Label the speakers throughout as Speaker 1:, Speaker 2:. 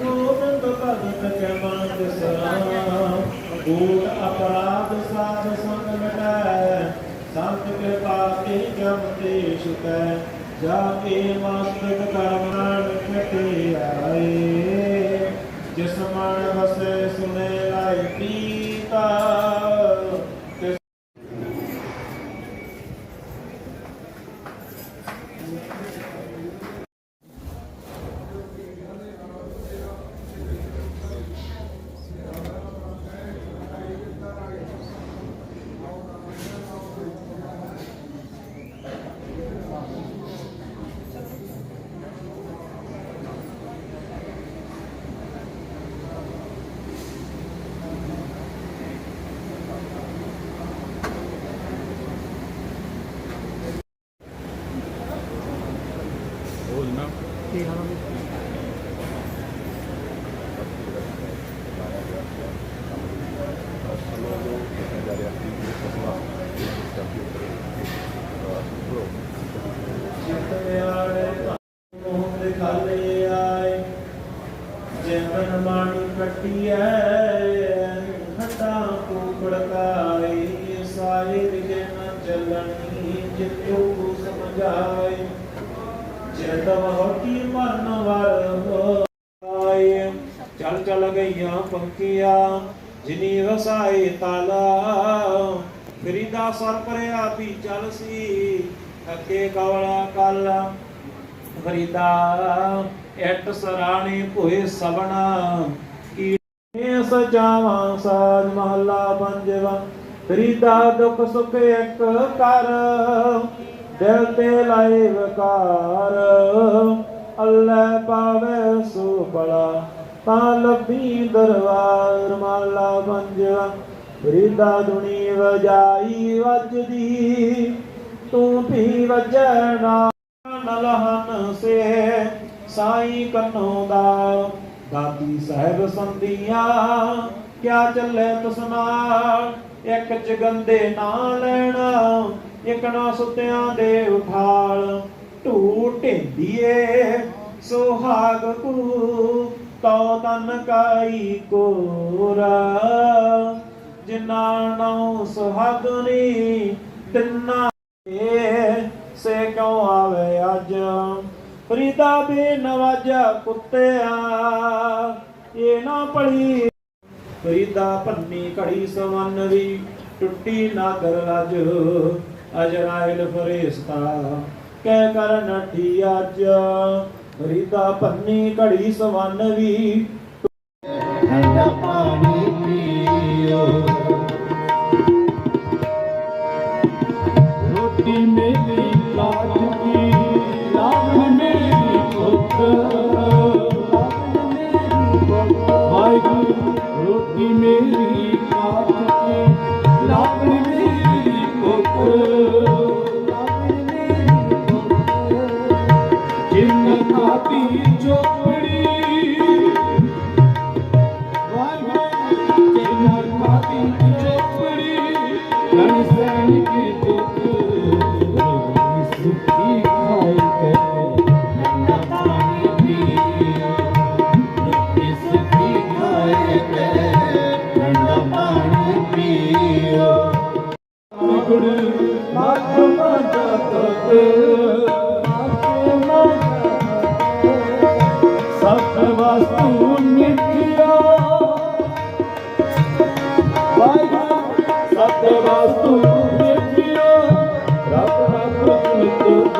Speaker 1: ਗੋਬਿੰਦ ਭਗਤ ਕੇ ਮਨ ਤਿਸਰਾ ਕੂਟ ਅਪਰਾਧ ਸਾਧ ਸੰਗ ਮਿਟੈ ਸੰਤ ਕੇ ਪਾਤੀ ਜਮ ਤੇ ਸੁਕੈ ਜਾ ਕੇ ਮਸਤਕ ਕਰਮ ਨਾਲ ਮਿਟੇ ਆਏ ਜਿਸ ਮਨ ਵਸੇ ਸੁਨੇ ਲਾਇ ਪੀਤਾ ਤਿਸ ਚਿਤਿਆੜੇ ਮੋਹ ਦੇ ਖਾਲੇ ਆਏ ਜੈਵਨ ਮਾਣੀ ਕੱਟੀਐ ਖੱਟਾ ਕੂਕੜ ਕਾਈ ਸਾਏ ਰਿਜੇ ਨ ਚੱਲਣੀ ਜਿਤੂ ਸਮਝਾਏ ਜਦ ਹੋਟੀ ਮਰਨ ਵਰ ਹੋਏ ਚਲ ਚਲ ਗਈਆਂ ਪੰਕੀਆਂ, ਜਿਨੀ ਵਸਾਏ ਤਾਲਾ। ਫਰੀਦਾ ਸਰ ਪਰਿਆ ਵੀ ਚਲ ਸੀ, ਅੱਗੇ ਕਵਲਾ ਕਲ। ਫਰੀਦਾ ਐਟ ਸਰਾਣੀ ਭੋਏ ਸਵਣਾ। ਕੀ ਸਜਾਵਾਂ, ਸਾਜ ਮਹੱਲਾ ਪੰਜਵਾ। ਫਰੀਦਾ ਦੁੱਖ ਸੁਖ ਇੱਕ ਕਰ, ਦਿਲ ਤੇ ਲਾਏ ਵਕਾਰ। ਅੱਲਾ ਪਾਵੇ ਸੋ ਬੜਾ ਤਾਂ ਲੱਭੀ ਦਰਬਾਰ ਮਹਲਾ ਪੰਜਵਾ ਫਰੀਦਾ ਦੁਨੀ ਵਜਾਈ ਵੱਜਦੀ, ਤੂੰ ਵੀ ਵਜਣਾ ਨਲਹਨ ਸੇ ਸਾਈ ਕੰਨੋਂ ਦਾ। ਦਾਤੀ ਸਾਹਿਬ ਸੰਧੀਆਂ, ਕਿਆ ਚੱਲੇ ਤਸ ਨਾਲ ਇੱਕ ਚਗੰਦੇ ਨਾ ਲੈਣਾ, ਇੱਕ ਨਾ ਸੁੱਤਿਆਂ ਦੇ ਉਠਾਲ। ਢੂ ਢੇਂਦੀਏ, ਸੁਹਾਗ ਕੂ ਤਉ ਤਨ ਕਾਈ ਕੋਰਾ। ਜਿਨਾ ਨਉ ਸੁਹਾਗਨੀ ਤਿੰਨਾ ਸੇ ਕਿਉ ਆਵੇ ਅੱਜ? ਫਰੀਦਾ ਬੇ ਨਵਾਜਾ ਕੁੱਤਿਆ, ਇਹ ਨਾ ਪੜੀ ਫਰੀਦਾ ਭੰਨੀ ਘੜੀ ਸਵੰਨ ਦੀ, ਟੁੱਟੀ ਨਾਗਰ ਲੱਜ, ਅਜਰਾਇਲ ਫਰੇਸਤਾ। ਕਹਿ ਕਰ ਨਠੀ ਅੱਜ ਫਰੀਦਾ ਭੰਨੀ ਘੜੀ ਸਵੰਨ ਵੀ
Speaker 2: ਠੰਡਾ ਪਾਣੀ ਪੀਓ ਰੋਟੀ ਮੇਰੀ চোখ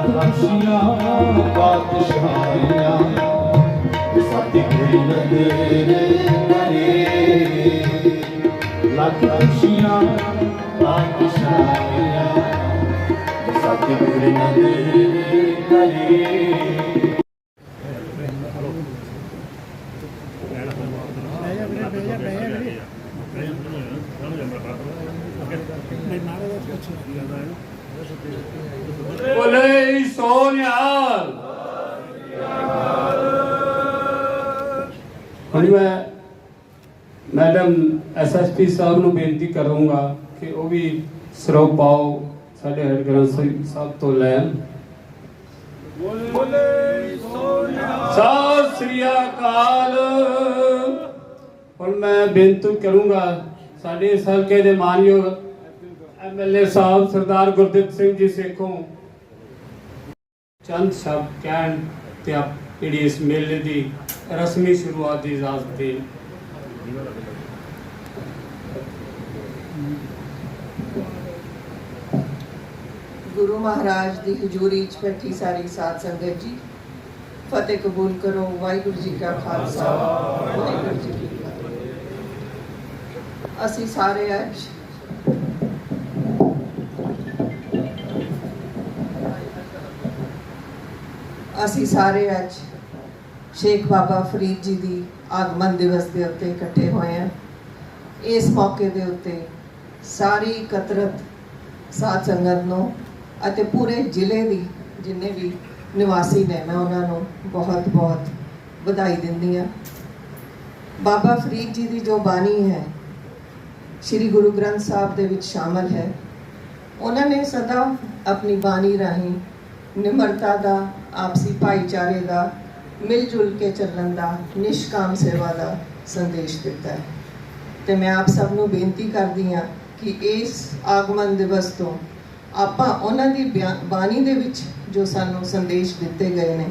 Speaker 2: ਲੱਖ ਖੁਸ਼ੀਆਂ ਬਾਦਸ਼ਾਹੀਆਂ ਸਤਿਗੁਰ ਕਰੇ ਲੱਖ ਖੁਸ਼ੀਆਂ ਬੋਲੇ ਸੋਨਿਆਲ ਹੁਣ ਮੈਂ ਮੈਡਮ ਐਸਐਸਪੀ ਸਾਹਿਬ ਨੂੰ ਬੇਨਤੀ ਕਰੂੰਗਾ ਕਿ ਉਹ ਵੀ ਸਰੋਪ ਪਾਓ ਸਾਡੇ ਹੈਡ ਗ੍ਰੰਥ ਸਾਹਿਬ ਤੋਂ ਲੈਣ। ਸਤਿ ਸ੍ਰੀ ਅਕਾਲ। ਹੁਣ ਮੈਂ ਬੇਨਤੀ ਕਰੂੰਗਾ ਸਾਡੇ ਇਸ ਹਲਕੇ ਦੇ ਮਾਨਯੋਗ ਐਮਐਲਏ ਸਾਹਿਬ ਸਰਦਾਰ ਗੁਰਦਿੱਤ ਸਿੰਘ ਜੀ ਸੇਖੋਂ ਚੰਦ ਸ਼ਬਦ ਕਹਿਣ ਤੇ ਆਪ ਜਿਹੜੀ ਇਸ ਮੇਲੇ ਦੀ ਰਸਮੀ ਸ਼ੁਰੂਆਤ ਦੀ ਇਜਾਜ਼ਤ ਦੇਣ
Speaker 3: ਗੁਰੂ ਮਹਾਰਾਜ ਦੀ ਹਜ਼ੂਰੀ 'ਚ ਬੈਠੀ ਸਾਰੀ ਸਾਧ ਸੰਗਤ ਜੀ, ਫਤਿਹ ਕਬੂਲ ਕਰੋ, ਵਾਹਿਗੁਰੂ ਜੀ ਕਾ ਖਾਲਸਾ, ਵਾਹਿਗੁਰੂ ਜੀ ਕੀ ਫਤਿਹ। ਅਸੀਂ ਸਾਰੇ ਅੱਜ ਅਸੀਂ ਸਾਰੇ ਅੱਜ ਸ਼ੇਖ ਬਾਬਾ ਫਰੀਦ ਜੀ ਦੀ ਆਗਮਨ ਦਿਵਸ ਦੇ ਉੱਤੇ ਇਕੱਠੇ ਹੋਏ ਹਾਂ। ਇਸ ਮੌਕੇ ਦੇ ਉੱਤੇ ਸਾਰੀ ਇਕੱਤਰਤ ਸਾਧ ਸੰਗਤ ਨੂੰ ਅਤੇ ਪੂਰੇ ਜ਼ਿਲ੍ਹੇ ਦੀ ਜਿੰਨੇ ਵੀ ਨਿਵਾਸੀ ਨੇ, ਮੈਂ ਉਹਨਾਂ ਨੂੰ ਬਹੁਤ ਬਹੁਤ ਵਧਾਈ ਦਿੰਦੀ ਹਾਂ। ਬਾਬਾ ਫਰੀਦ ਜੀ ਦੀ ਜੋ ਬਾਣੀ ਹੈ, ਸ੍ਰੀ ਗੁਰੂ ਗ੍ਰੰਥ ਸਾਹਿਬ ਦੇ ਵਿੱਚ ਸ਼ਾਮਲ ਹੈ। ਉਹਨਾਂ ਨੇ ਸਦਾ ਆਪਣੀ ਬਾਣੀ ਰਾਹੀਂ ਨਿਮਰਤਾ ਦਾ, ਆਪਸੀ ਭਾਈਚਾਰੇ ਦਾ ਮਿਲ ਜੁਲ ਕੇ ਚੱਲਣ ਦਾ, ਨਿਸ਼ਕਾਮ ਸੇਵਾ ਦਾ ਸੰਦੇਸ਼ ਦਿੱਤਾ ਹੈ। ਤੇ ਮੈਂ ਆਪ ਸਭ ਨੂੰ ਬੇਨਤੀ ਕਰਦੀ ਹਾਂ ਕਿ ਇਸ ਆਗਮਨ ਦਿਵਸ ਤੋਂ ਆਪਾਂ ਉਹਨਾਂ ਦੀ ਬਿਆ- ਬਾਣੀ ਦੇ ਵਿੱਚ ਜੋ ਸਾਨੂੰ ਸੰਦੇਸ਼ ਦਿੱਤੇ ਗਏ ਨੇ,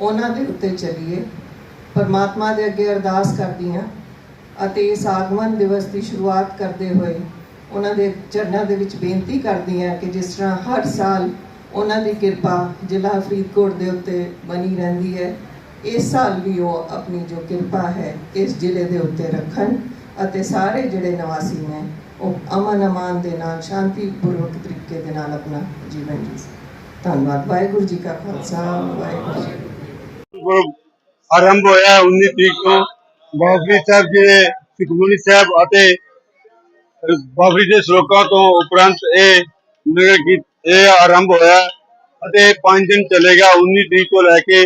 Speaker 3: ਉਹਨਾਂ ਦੇ ਉੱਤੇ ਚੱਲੀਏ। ਪਰਮਾਤਮਾ ਦੇ ਅੱਗੇ ਅਰਦਾਸ ਕਰਦੀ ਹਾਂ ਅਤੇ ਇਸ ਆਗਮਨ ਦਿਵਸ ਦੀ ਸ਼ੁਰੂਆਤ ਕਰਦੇ ਹੋਏ ਉਹਨਾਂ ਦੇ ਚਰਨਾਂ ਦੇ ਵਿੱਚ ਬੇਨਤੀ ਕਰਦੀ ਹਾਂ ਕਿ ਜਿਸ ਤਰ੍ਹਾਂ ਹਰ ਸਾਲ ਉਹਨਾਂ ਦੀ ਕਿਰਪਾ ਜ਼ਿਲ੍ਹਾ ਫਰੀਦਕੋਟ ਦੇ ਉੱਤੇ ਬਣੀ ਰਹਿੰਦੀ ਹੈ। ਇਸ ਸਾਲ ਵੀ ਉਹ ਆਪਣੀ ਜੋ ਕਿਰਪਾ ਹੈ, ਇਸ ਜ਼ਿਲ੍ਹੇ ਦੇ ਉੱਤੇ ਰੱਖਣ ਅਤੇ ਸਾਰੇ ਜਿਹੜੇ ਨਿਵਾਸੀ ਨੇ, ਉਹ ਅਮਨ ਅਮਾਨ ਦੇ ਨਾਲ ਸ਼ਾਂਤੀਪੂਰਵਕ ਤਰੀਕੇ ਦੇ ਨਾਲ ਆਪਣਾ ਜੀਵਨ ਜੀ। ਧੰਨਵਾਦ। ਵਾਹਿਗੁਰੂ ਜੀ ਕਾ ਖਾਲਸਾ, ਵਾਹਿਗੁਰੂ ਜੀ
Speaker 4: ਆਰੰਭ ਹੋਇਆ 19 ਤਰੀਕ ਤੋਂ। ਬਾਬਰੀ ਸਾਹਿਬ ਜੀ ਸੁਖਮਨੀ ਸਾਹਿਬ ਅਤੇ ਬਾਬਰੀ ਦੇ ਸ਼ਲੋਕਾਂ ਤੋਂ ਉਪਰੰਤ ਇਹ ਨਗਰ ਕੀਰਤ ਇਹ ਆਰੰਭ ਹੋਇਆ ਅਤੇ 5 ਦਿਨ ਚੱਲੇਗਾ 19 ਤਰੀਕ ਤੋਂ ਲੈ ਕੇ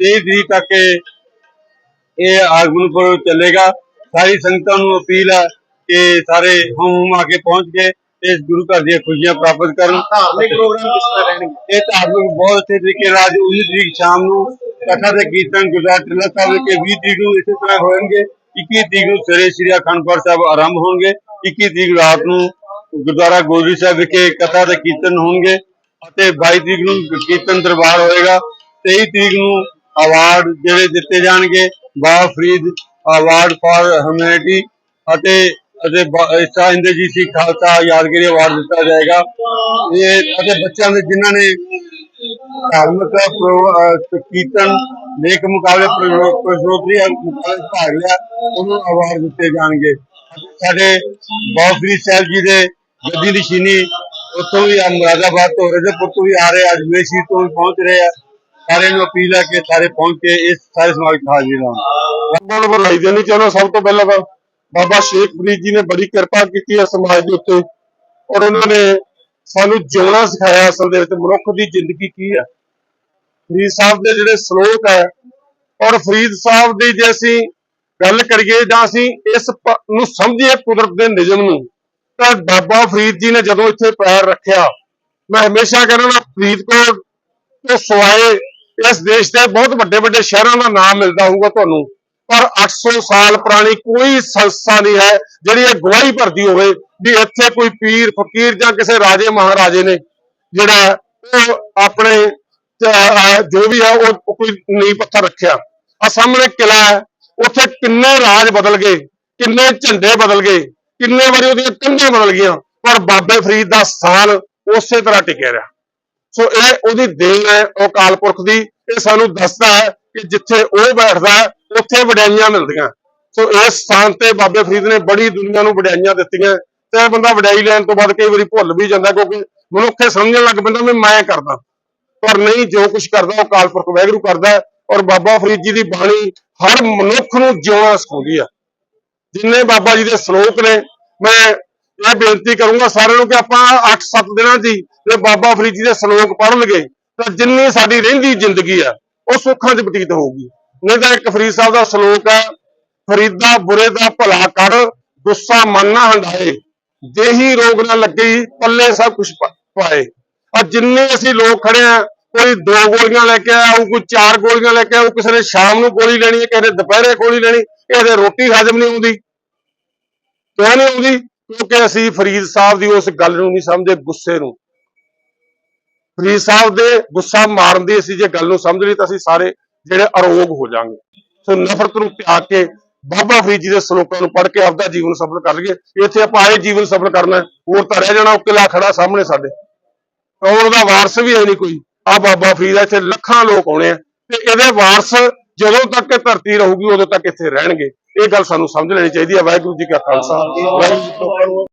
Speaker 4: 23 ਤਰੀਕ ਤੱਕ ਇਹ ਆਗਮਨ ਪੁਰਬ ਚੱਲੇਗਾ ਸਾਰੀ ਸੰਗਤਾਂ ਨੂੰ ਅਪੀਲ ਹੈ ਕਿ ਸਾਰੇ ਹਮ ਹਮ ਆ ਕੇ ਪਹੁੰਚ ਕੇ ਇਸ ਗੁਰੂ ਘਰ ਦੀਆਂ ਖੁਸ਼ੀਆਂ ਪ੍ਰਾਪਤ ਕਰਨ। ਧਾਰਮਿਕ ਪ੍ਰੋਗਰਾਮ ਕਿਸ ਤਰ੍ਹਾਂ ਰਹਿਣਗੇ? ਇਹ ਧਾਰਮਿਕ ਬਹੁਤ ਅੱਛੇ ਤਰੀਕੇ ਨਾਲ ਅੱਜ 19 ਤਰੀਕ ਸ਼ਾਮ ਨੂੰ ਕਥਾ ਦੇ ਕੀਰਤਨ ਗੁਰਦੁਆਰਾ ਟਿੱਲਾ ਸਾਹਿਬ ਵਿਖੇ 20 ਤਰੀਕ ਨੂੰ ਇਸੇ ਤਰ੍ਹਾਂ ਹੋਣਗੇ। 21 ਤਰੀਕ ਨੂੰ ਸਵੇਰੇ ਸ੍ਰੀ ਅਖੰਡ ਸਾਹਿਬ ਆਰੰਭ ਹੋਣਗੇ। 21 ਤਰੀਕ ਰਾਤ ਨੂੰ ਗੁਰਦੁਆਰਾ ਗੋਦਰੀ ਸਾਹਿਬ ਵਿਖੇ ਕਥਾ ਦੇ ਕੀਰਤਨ ਹੋਣਗੇ ਅਤੇ 22 ਤਰੀਕ ਨੂੰ ਕੀਰਤਨ ਦਰਬਾਰ ਹੋਏਗਾ। 23 ਤਰੀਕ ਨੂੰ ਅਵਾਰਡ ਜਿਹੜੇ ਦਿੱਤੇ ਜਾਣਗੇ Baba Farid award for humanity ਅਤੇ ਅਤੇ ਇਸਾ ਇੰਦਰਜੀਤ ਸਿੰਘ ਖਾਲਸਾ ਯਾਦਗਾਰੀ ਅਵਾਰਡ ਦਿੱਤਾ ਜਾਏਗਾ। ਇਹ ਅਤੇ ਬੱਚਿਆਂ ਦੇ ਜਿਨ੍ਹਾਂ ਨੇ ਧਾਰਮਿਕ ਕੀਰਤਨ ਲੇਖ ਮੁਕਾਬਲੇ ਪ੍ਰਯੋ- ਮੁਕਾਬਲੇ ਭਾਗ ਲਿਆ, ਉਹਨੂੰ ਅਵਾਰਡ ਦਿੱਤੇ ਜਾਣਗੇ। ਸਾਡੇ ਬਾਬਾ ਫਰੀਦ ਸਾਹਿਬ ਜੀ ਦੇ ਗੱਦੀ ਦੀ ਸ਼ੀਨੀ ਉੱਥੋਂ ਵੀ ਆ ਮੁਰਾਦਾਬਾਦ ਤੋਂ ਰਜਪੁਰ ਤੋਂ ਵੀ ਆ ਰਹੇ ਆ, ਅਜਮੇਰ ਤੋਂ ਵੀ ਪਹੁੰਚ ਰਹੇ ਆ। ਸਾਰਿਆਂ ਨੂੰ ਅਪੀਲ ਹੈ ਕਿ ਸਾਰੇ ਪਹੁੰਚ ਕੇ ਇਸ ਸਾਰੇ ਸਮਾਗਮ 'ਚ ਹਾਜ਼ਰੀ ਲਾਉਣ
Speaker 5: ਉਹਨਾਂ ਵਧਾਈ ਦੇਣੀ ਚਾਹੁੰਦਾ ਸਭ ਤੋਂ ਪਹਿਲਾਂ ਤਾਂ? ਬਾਬਾ ਸ਼ੇਖ ਫਰੀਦ ਜੀ ਨੇ ਬੜੀ ਕਿਰਪਾ ਕੀਤੀ ਹੈ ਸਮਾਜ ਦੇ ਉੱਤੇ। ਔਰ ਉਹਨਾਂ ਨੇ ਸਾਨੂੰ ਜਿਉਣਾ ਸਿਖਾਇਆ ਅਸਲ ਦੇ ਵਿੱਚ ਮਨੁੱਖ ਦੀ ਜ਼ਿੰਦਗੀ ਕੀ ਹੈ ਫਰੀਦ ਸਾਹਿਬ ਦੇ ਜਿਹੜੇ ਸ਼ਲੋਕ ਹੈ ਔਰ ਫਰੀਦ ਸਾਹਿਬ ਦੀ ਜੇ ਅਸੀਂ ਗੱਲ ਕਰੀਏ ਜਾਂ ਅਸੀਂ ਇਸ ਨੂੰ ਸਮਝੀਏ ਕੁਦਰਤ ਦੇ ਨਿਯਮ ਨੂੰ ਤਾਂ ਬਾਬਾ ਫਰੀਦ ਜੀ ਨੇ ਜਦੋਂ ਇੱਥੇ ਪੈਰ ਰੱਖਿਆ, ਮੈਂ ਹਮੇਸ਼ਾ ਕਹਿੰਦਾ ਫਰੀਦਕੋਟ ਤੋਂ ਸਵਾਏ, ਇਸ ਦੇਸ਼ ਦੇ ਬਹੁਤ ਵੱਡੇ ਵੱਡੇ ਸ਼ਹਿਰਾਂ ਦਾ ਨਾਮ ਮਿਲਦਾ ਹੋਊਗਾ ਤੁਹਾਨੂੰ, ਪਰ 800 ਸਾਲ ਪੁਰਾਣੀ ਕੋਈ ਸੰਸਥਾ ਨਹੀਂ ਹੈ ਜਿਹੜੀ ਇਹ ਗਵਾਹੀ ਭਰਦੀ ਹੋਵੇ ਵੀ ਇੱਥੇ ਕੋਈ ਪੀਰ, ਫਕੀਰ ਜਾਂ ਕਿਸੇ ਰਾਜੇ ਮਹਾਰਾਜੇ ਨੇ ਜਿਹੜਾ ਉਹ ਆਪਣੇ ਜੋ ਵੀ ਹੈ ਉਹ ਉਹ ਕੋਈ ਨੀਂਹ ਪੱਥਰ ਰੱਖਿਆ। ਆ ਸਾਹਮਣੇ ਕਿਲਾ ਹੈ, ਉੱਥੇ ਕਿੰਨੇ ਰਾਜ ਬਦਲ ਗਏ, ਕਿੰਨੇ ਝੰਡੇ ਬਦਲ ਗਏ ਕਿੰਨੇ ਵਾਰੀ ਉਹਦੀਆਂ ਕੰਧਾਂ ਬਦਲ ਗਈਆਂ, ਪਰ ਬਾਬੇ ਫਰੀਦ ਦਾ ਸਥਾਨ ਉਸੇ ਤਰ੍ਹਾਂ ਟਿਕਿਆ ਰਿਹਾ। ਸੋ ਇਹ ਉਹਦੀ ਦੇਣ ਹੈ ਅਕਾਲ ਪੁਰਖ ਦੀ, ਇਹ ਸਾਨੂੰ ਦੱਸਦਾ ਹੈ ਕਿ ਜਿੱਥੇ ਉਹ ਬੈਠਦਾ ਉੱਥੇ ਵਡਿਆਈਆਂ ਮਿਲਦੀਆਂ। ਸੋ ਇਸ ਸਥਾਨ ਤੇ ਬਾਬੇ ਫਰੀਦ ਨੇ ਬੜੀ ਦੁਨੀਆ ਨੂੰ ਵਡਿਆਈਆਂ ਦਿੱਤੀਆਂ। ਤੇ ਇਹ ਬੰਦਾ ਵਡਿਆਈ ਲੈਣ ਤੋਂ ਬਾਅਦ ਕਈ ਵਾਰੀ ਭੁੱਲ ਵੀ ਜਾਂਦਾ, ਕਿਉਂਕਿ ਮਨੁੱਖੇ ਸਮਝਣ ਲੱਗ ਪੈਂਦਾ ਵੀ ਮੈਂ ਕਰਦਾ। ਪਰ ਨਹੀਂ, ਜੋ ਕੁਝ ਕਰਦਾ, ਉਹ ਅਕਾਲ ਪੁਰਖ ਵਾਹਿਗੁਰੂ ਕਰਦਾ ਔਰ ਬਾਬਾ ਫਰੀਦ ਜੀ ਦੀ ਬਾਣੀ ਹਰ ਮਨੁੱਖ ਨੂੰ ਜਿਉਣਾ ਸਿਖਾਉਂਦੀ ਆ ਜਿੰਨੇ ਬਾਬਾ ਜੀ ਦੇ ਸ਼ਲੋਕ ਨੇ, ਮੈਂ ਇਹ ਬੇਨਤੀ ਕਰੂੰਗਾ ਸਾਰਿਆਂ ਨੂੰ ਕਿ ਆਪਾਂ 8-7 ਦਿਨਾਂ ਦੀ ਜੇ ਬਾਬਾ ਫਰੀਦ ਜੀ ਦੇ ਸ਼ਲੋਕ ਪੜ੍ਹ ਤਾਂ ਜਿੰਨੀ ਸਾਡੀ ਰਹਿੰਦੀ ਜ਼ਿੰਦਗੀ ਆ, ਉਹ ਸੁੱਖਾਂ 'ਚ ਬਤੀਤ ਹੋਊਗੀ। ਨਹੀਂ ਤਾਂ ਇੱਕ ਫਰੀਦ ਸਾਹਿਬ ਦਾ ਸ਼ਲੋਕ ਹੈ ਫਰੀਦਾ ਬੁਰੇ ਦਾ ਭਲਾ ਕਰ, ਗੁੱਸਾ ਮਨ ਨਾ ਹੰਡਾਏ, ਦੇਹੀ ਰੋਗ ਨਾ ਲੱਗੇ, ਪੱਲੇ ਸਭ ਕੁਝ ਪਾਏ। ਆ ਜਿੰਨੇ ਅਸੀਂ ਲੋਕ ਖੜੇ ਆ, ਕੋਈ ਦੋ ਗੋਲੀਆਂ ਲੈ ਕੇ ਆਇਆ ਕੋਈ ਚਾਰ ਗੋਲੀਆਂ ਲੈ ਕੇ ਆਇਆ ਕਿਸੇ ਨੇ ਸ਼ਾਮ ਨੂੰ ਗੋਲੀ ਲੈਣੀ ਹੈ, ਕਿਸੇ ਨੇ ਦੁਪਹਿਰੇ ਗੋਲੀ ਲੈਣੀ ਇਹਦੇ ਰੋਟੀ ਹਜਮ ਨਹੀਂ ਆਉਂਦੀ ਕਿਉਂ ਨਹੀਂ ਆਉਂਦੀ ਕਿਉਂਕਿ ਅਸੀਂ ਫਰੀਦ ਸਾਹਿਬ ਦੀ ਉਸ ਗੱਲ ਨੂੰ ਨਹੀਂ ਸਮਝੇ ਗੁੱਸੇ ਨੂੰ। ਫਰੀਦ ਸਾਹਿਬ ਦੇ ਗੁੱਸਾ ਮਾਰਨ ਦੀ ਅਸੀਂ ਜੇ ਗੱਲ ਨੂੰ ਸਮਝ ਲਈ ਤਾਂ ਅਸੀਂ ਸਾਰੇ ਜਿਹੜੇ ਅਰੋਗ ਹੋ ਜਾਾਂਗੇ। ਸੋ ਨਫ਼ਰਤ ਨੂੰ ਤਿਆਗ ਕੇ ਬਾਬਾ ਫਰੀਦ ਜੀ ਦੇ ਸ਼ਲੋਕਾਂ ਨੂੰ ਪੜ੍ਹ ਕੇ ਆਪਦਾ ਜੀਵਨ ਸਫਲ ਕਰ ਲਈਏ। ਇੱਥੇ ਆਪਾਂ ਆਏ ਜੀਵਨ ਸਫਲ ਕਰਨਾ ਹੋਰ ਤਾਂ ਰਹਿ ਜਾਣਾ ਉਹ ਕਿਲਾ ਖੜਾ ਸਾਹਮਣੇ ਸਾਡੇ। ਕੌਣ ਦਾ ਵਾਰਸ ਵੀ ਹੈ ਨਹੀਂ ਕੋਈ। ਆ ਬਾਬਾ ਫਰੀਦ ਆ, ਇੱਥੇ ਲੱਖਾਂ ਲੋਕ ਆਉਣੇ ਆ। ਤੇ ਇਹਦੇ ਵਾਰਸ ਜਦੋਂ ਤੱਕ ਇਹ ਧਰਤੀ ਰਹੂਗੀ, ਉਦੋਂ ਤੱਕ ਇੱਥੇ ਰਹਿਣਗੇ। ਇਹ ਗੱਲ ਸਾਨੂੰ ਸਮਝ ਲੈਣੀ ਚਾਹੀਦੀ ਹੈ। ਵਾਹਿਗੁਰੂ ਜੀ ਕਾ ਖਾਲਸਾ। ਵਾਹਿਗੁਰੂ ਜੀ